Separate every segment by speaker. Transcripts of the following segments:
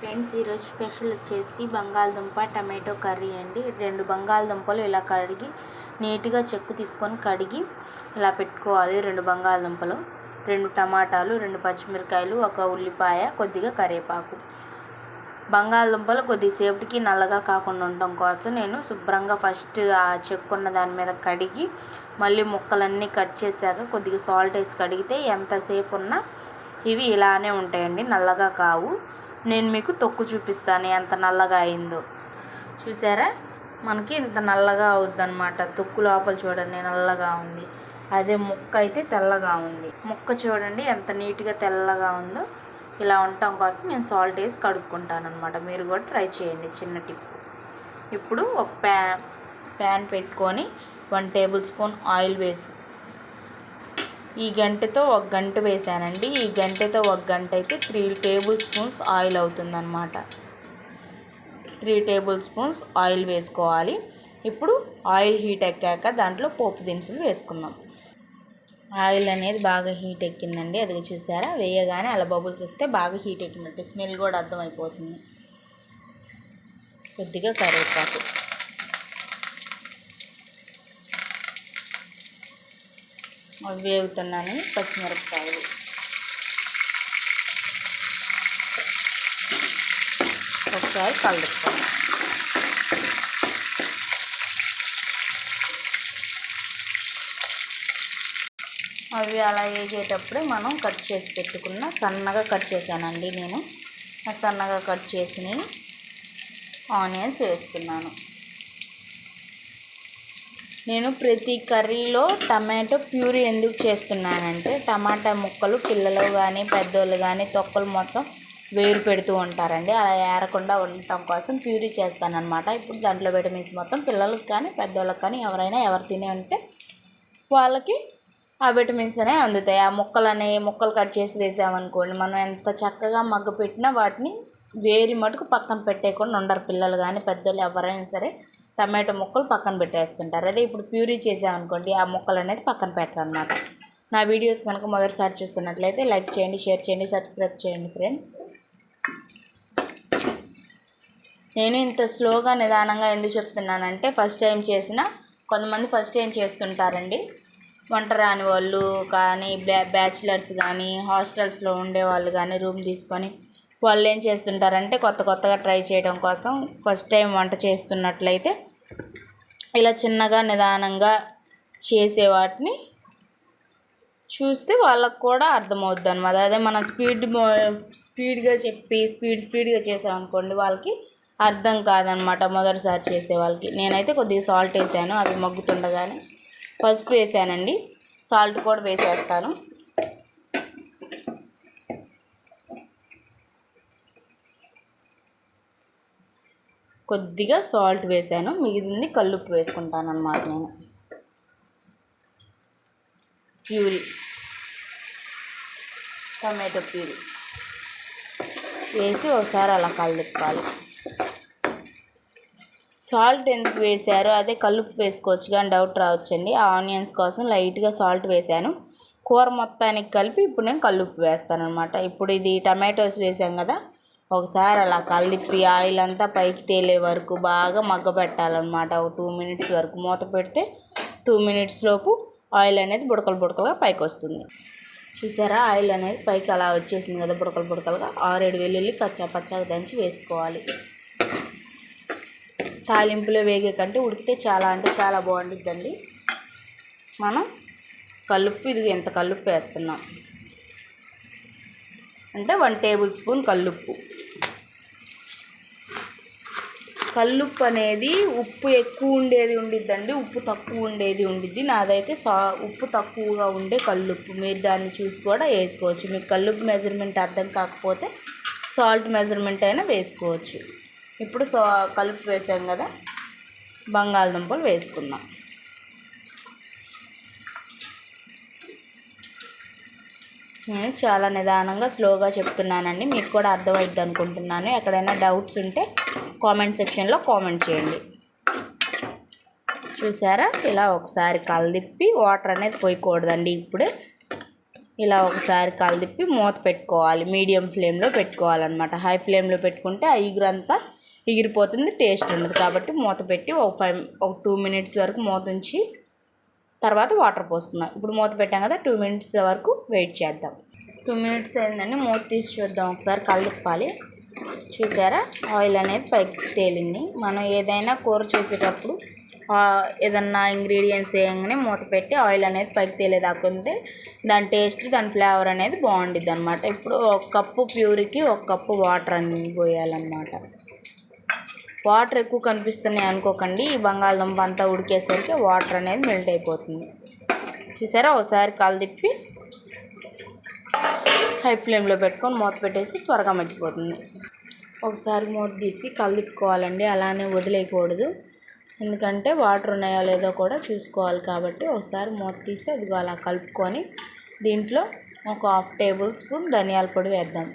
Speaker 1: Friends ఈరోజు special వచ్చేసి బంగాళదుంప టమాటో కర్రీ అండి. రెండు బంగాళదుంపలు ఇలా కడిగి నీట్గా చెక్కు తీసుకొని కడిగి ఇలా పెట్టుకోవాలి రెండు బంగాళదుంపలు. రెండు టమాటాలు రెండు పచ్చిమిరకాయలు ఒక ఉల్లిపాయ కొద్దిగా కరివేపాకు. బంగాళదుంపలు కొద్దిసేపటికి నల్లగా కాకుండా ఉండటం కోసం నేను శుభ్రంగా ఫస్ట్ ఆ చెక్కున్న దాని మీద కడిగి మళ్ళీ ముక్కలన్నీ కట్ చేశాక కొద్దిగా సాల్ట్ వేసి కడిగితే ఎంతసేపు ఉన్నా ఇవి ఇలానే ఉంటాయండి నల్లగా కావు. నేను మీకు తొక్కు చూపిస్తాను ఎంత నల్లగా అయిందో. చూసారా? మనకి ఇంత నల్లగా అవుద్దనమాట తొక్కు లోపల చూడండి నల్లగా ఉంది. అదే ముక్క అయితే తెల్లగా ఉంది. ముక్క చూడండి ఎంత నీట్గా తెల్లగా ఉందో. ఇలా ఉండటం కోసం నేను సాల్ట్ వేసి కడుక్కుంటాను అనమాట మీరు కూడా ట్రై చేయండి చిన్న టిప్. ఇప్పుడు ఒక ప్యాన్ ప్యాన్ పెట్టుకొని వన్ టేబుల్ స్పూన్ ఆయిల్ వేసి ఈ గంటతో ఒక గంట వేసానండి. ఈ గంటతో ఒక గంట అయితే త్రీ టేబుల్ స్పూన్స్ ఆయిల్ అవుతుందన్నమాట. త్రీ టేబుల్ స్పూన్స్ ఆయిల్ వేసుకోవాలి. ఇప్పుడు ఆయిల్ హీట్ ఎక్కాక దాంట్లో పోపు దినుసులు వేసుకుందాం. ఆయిల్ అనేది బాగా హీట్ ఎక్కిందండి. అది చూసారా? వేయగానే అలా బబుల్స్ వస్తే బాగా హీట్ ఎక్కినట్టు స్మెల్ కూడా అర్థమైపోతుంది. కొద్దిగా కరివేపాకు. వేగుతున్నాను పచ్చిమిరపకాయలు. ఒకసారి కలుపుతాను. అవి అలా వేగేటప్పుడే మనం కట్ చేసి పెట్టుకున్న సన్నగా కట్ చేశానండి నేను. సన్నగా కట్ చేసి ఆనియన్స్ వేస్తున్నాను. నేను ప్రతి కర్రీలో టమాటో ప్యూరీ ఎందుకు చేస్తున్నానంటే టమాటా ముక్కలు పిల్లలు కానీ పెద్దోళ్ళు కానీ తొక్కలు మొత్తం వేరు పెడుతూ ఉంటారండి. అలా ఏరకుండా ఉండటం కోసం ప్యూరీ చేస్తానన్నమాట. ఇప్పుడు దాంట్లో విటమిన్స్ మొత్తం పిల్లలకు కానీ పెద్దోళ్ళకి కానీ ఎవరైనా ఎవరు తినే ఉంటే వాళ్ళకి ఆ విటమిన్స్ అనేవి అందుతాయి. ఆ ముక్కలు అనేవి ముక్కలు కట్ చేసి వేసామనుకోండి మనం ఎంత చక్కగా మగ్గ పెట్టినా వాటిని వేరి మటుకు పక్కన పెట్టేయకుండా ఉండరు పిల్లలు కానీ పెద్దోళ్ళు ఎవరైనా సరే. టమాటో ముక్కలు పక్కన పెట్టేస్తుంటారు. అదే ఇప్పుడు ప్యూరీ చేసామనుకోండి ఆ ముక్కలు అనేది పక్కన పెట్టారనమాట నా వీడియోస్ కనుక మొదటిసారి చూస్తున్నట్లయితే లైక్ చేయండి షేర్ చేయండి సబ్స్క్రైబ్ చేయండి ఫ్రెండ్స్. నేను ఇంత స్లోగా నిదానంగా ఎందుకు చెప్తున్నానంటే ఫస్ట్ టైం చేసిన కొంతమంది ఫస్ట్ టైం చేస్తుంటారండి. వంట రాని వాళ్ళు కానీ బ్యాచిలర్స్ కానీ హాస్టల్స్లో ఉండే వాళ్ళు కానీ రూమ్ తీసుకొని వాళ్ళు ఏం చేస్తుంటారంటే కొత్త కొత్తగా ట్రై చేయడం కోసం ఫస్ట్ టైం వంట చేస్తున్నట్లయితే ఇలా చిన్నగా నిదానంగా చేసే వాటిని చూస్తే వాళ్ళకు కూడా అర్థమవుద్ది అనమాట అదే మనం స్పీడ్ స్పీడ్గా చెప్పి స్పీడ్ స్పీడ్గా చేసామనుకోండి వాళ్ళకి అర్థం కాదనమాట మొదటిసారి చేసే వాళ్ళకి. నేనైతే కొద్దిగా సాల్ట్ వేసాను అవి మగ్గుతుండగానే పసుపు వేసానండి. సాల్ట్ కూడా వేసేస్తాను. కొద్దిగా సాల్ట్ వేసాను. మిగిలింది కల్లుప్పు వేసుకుంటాను అనమాట నేను. ప్యూరీ. Tomato puree. వేసి ఒకసారి అలా కలుపుకోవాలి సాల్ట్ ఎందుకు వేశారు అదే కలుపు వేసుకోవచ్చు కానీ డౌట్ రావచ్చండి. ఆనియన్స్ కోసం లైట్గా సాల్ట్ వేశాను కూర మొత్తానికి కలిపి ఇప్పుడు నేను కల్లుప్పు వేస్తాను అనమాట ఇప్పుడు ఇది టమాటోస్ వేసాం కదా ఒకసారి అలా కలిపి ఆయిల్ అంతా పైకి తేలే వరకు బాగా మగ్గబెట్టాలన్నమాట ఒక టూ మినిట్స్ వరకు మూత పెడితే టూ మినిట్స్ లోపు ఆయిల్ అనేది బుడకలు బుడకలుగా పైకి వస్తుంది. చూసారా? ఆయిల్ అనేది పైకి అలా వచ్చేసింది కదా బుడకలు బుడకలుగా. ఆరేడు వెల్లుల్లి కచ్చా పచ్చాగా దంచి వేసుకోవాలి. తాలింపులో వేగే కంటే ఉడికితే చాలా అంటే చాలా బాగుంటుందండి మనం కలుపు ఇది ఎంత కలుపు వేస్తున్నాం. అంటే వన్ టేబుల్ స్పూన్ కల్లుప్పు. కల్లుప్పు అనేది ఉప్పు ఎక్కువ ఉండేది ఉండిద్దండి ఉప్పు తక్కువ ఉండేది ఉండిద్ది. నాదైతే సా ఉప్పు తక్కువగా ఉండే కల్లుప్పు. మీరు దాన్ని చూసి కూడా వేసుకోవచ్చు. మీకు కల్లుప్పు మెజర్మెంట్ అర్థం కాకపోతే సాల్ట్ మెజర్మెంట్ అయినా వేసుకోవచ్చు. ఇప్పుడు సో కలుపు వేసాం కదా బంగాళదుంపలు వేసుకుందాం. నేను చాలా నిదానంగా స్లోగా చెప్తున్నానండి. మీకు కూడా అర్థమవుద్ది అనుకుంటున్నాను. ఎక్కడైనా డౌట్స్ ఉంటే కామెంట్ సెక్షన్లో కామెంట్ చేయండి. చూసారా? ఇలా ఒకసారి కలదిప్పి వాటర్ అనేది పోయకూడదండి ఇప్పుడే. ఇలా ఒకసారి కలదిప్పి మూత పెట్టుకోవాలి. మీడియం ఫ్లేమ్లో పెట్టుకోవాలన్నమాట. హై ఫ్లేమ్లో పెట్టుకుంటే ఆ ఎగురంతా ఎగిరిపోతుంది టేస్ట్ ఉండదు. కాబట్టి మూత పెట్టి ఒక ఫైవ్ ఒక టూ మినిట్స్ వరకు మూత ఉంచి తర్వాత వాటర్ పోసుకుందాం. ఇప్పుడు మూత పెట్టాం కదా టూ మినిట్స్ వరకు వెయిట్ చేద్దాం. టూ మినిట్స్ అయిందండి మూత తీసి చూద్దాం. ఒకసారి కలుపుకోవాలి చూసారా? ఆయిల్ అనేది పైకి తేలింది. మనం ఏదైనా కూర చేసేటప్పుడు ఏదన్నా ఇంగ్రీడియంట్స్ వేయగానే మూత పెట్టి ఆయిల్ అనేది పైకి తేలేదాకుంటే దాని టేస్ట్ దాని ఫ్లేవర్ అనేది బాగుండిద్ది అనమాట ఇప్పుడు ఒక కప్పు ప్యూరికి ఒక కప్పు వాటర్ అని పోయాలన్నమాట. వాటర్ ఎక్కువ కనిపిస్తున్నాయి అనుకోకండి. ఈ బంగాళదుంప అంతా ఉడికేసరికి వాటర్ అనేది మెల్ట్ అయిపోతుంది. చూసారా? ఒకసారి కలదిప్పి హై ఫ్లేమ్లో పెట్టుకొని మూత పెట్టేసి త్వరగా మగ్గిపోతుంది. ఒకసారి మూత తీసి కలదిప్పుకోవాలండి అలానే వదిలేయకూడదు. ఎందుకంటే వాటర్ ఉన్నాయో లేదో కూడా చూసుకోవాలి కాబట్టి ఒకసారి మూత తీసి అది అలా కలుపుకొని దీంట్లో ఒక హాఫ్ టేబుల్ స్పూన్ ధనియాల పొడి వేద్దాం.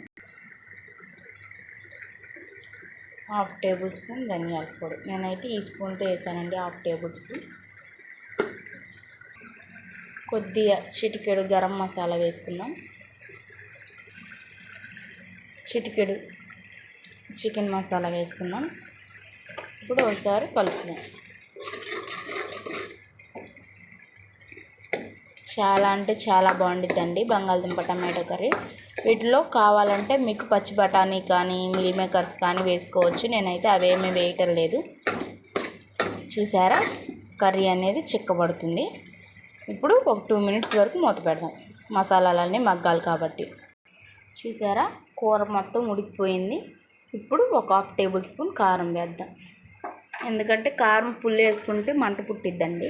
Speaker 1: హాఫ్ టేబుల్ స్పూన్ ధనియాల పొడి. నేనైతే ఈ స్పూన్తో వేసానండి హాఫ్ టేబుల్ స్పూన్. కొద్దిగా చిటికెడు గరం మసాలా వేసుకుందాం. చిటికెడు చికెన్ మసాలా వేసుకుందాం. ఇప్పుడు ఒకసారి కలుపుదాం. చాలా అంటే చాలా బాగుండిద్దండి బంగాళదుంప టమాటో కర్రీ. వీటిలో కావాలంటే మీకు పచ్చి బఠానీ కానీ మిల్ మేకర్స్ కానీ వేసుకోవచ్చు. నేనైతే అవేమీ వేయటం లేదు. చూసారా? కర్రీ అనేది చిక్కబడుతుంది. ఇప్పుడు ఒక టూ మినిట్స్ వరకు మూత పెడదాం. మసాలాలన్నీ మగ్గాలి కాబట్టి. చూసారా? కూర మొత్తం ఉడికిపోయింది. ఇప్పుడు ఒక హాఫ్ టేబుల్ స్పూన్ కారం వేద్దాం. ఎందుకంటే కారం ఫుల్ వేసుకుంటే మంట పుట్టిద్దండి.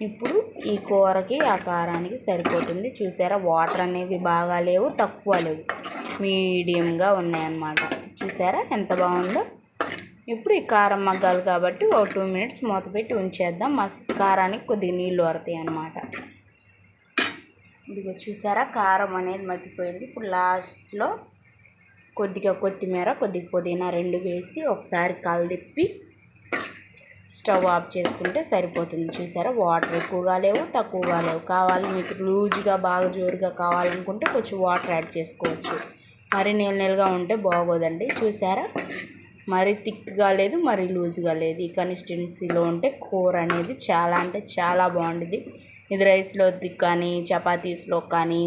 Speaker 1: ఇప్పుడు ఈ కూరకి ఆ కారానికి సరిపోతుంది. చూసారా? వాటర్ అనేవి బాగా లేవు తక్కువ లేవు. మీడియంగా ఉన్నాయన్నమాట. చూసారా? ఎంత బాగుందో? ఇప్పుడు ఈ కారం మగ్గాలి కాబట్టి ఒక టూ మినిట్స్ మూత పెట్టి ఉంచేద్దాం. మస్ కారానికి కొద్దిగా నీళ్ళు వరతాయి అన్నమాట. ఇదిగో చూసారా? కారం అనేది మగ్గిపోయింది. ఇప్పుడు లాస్ట్లో కొద్దిగా కొత్తిమీర కొద్దిగా పుదీనా రెండు వేసి ఒకసారి కలదిప్పి స్టవ్ ఆఫ్ చేసుకుంటే సరిపోతుంది. చూసారా? వాటర్ ఎక్కువగా లేవు తక్కువగా లేవు. కావాలి మీకు లూజ్గా బాగా జోరుగా కావాలనుకుంటే కొంచెం వాటర్ యాడ్ చేసుకోవచ్చు. మరి నీళ్ళ నీళ్ళగా ఉంటే బాగోదండి. చూసారా? మరీ థిక్గా లేదు మరీ లూజ్గా లేదు. ఈ కన్సిస్టెన్సీలో ఉంటే కూర అనేది చాలా అంటే చాలా బాగుంటుంది ఇది రైస్లో కానీ చపాతీస్లో కానీ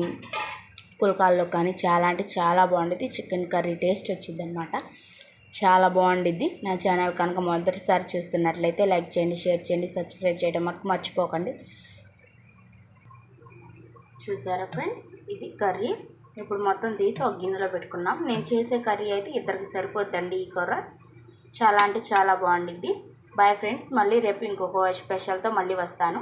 Speaker 1: పుల్కాల్లో కానీ చాలా అంటే చాలా బాగుంటుంది చికెన్ కర్రీ టేస్ట్ వచ్చిందనమాట. చాలా బాగుండిద్ది. నా ఛానల్ కనుక మొదటిసారి చూస్తున్నట్లయితే లైక్ చేయండి షేర్ చేయండి సబ్స్క్రైబ్ చేయడం మాకు మర్చిపోకండి. చూసారా ఫ్రెండ్స్? ఇది కర్రీ. ఇప్పుడు మొత్తం తీసి ఒక గిన్నెలో పెట్టుకున్నాం. నేను చేసే కర్రీ అయితే ఇద్దరికి సరిపోద్దండి ఈ కూర. చాలా అంటే చాలా బాగుండిద్ది. Bye friends. మళ్ళీ రేపు ఇంకొక స్పెషల్తో మళ్ళీ వస్తాను.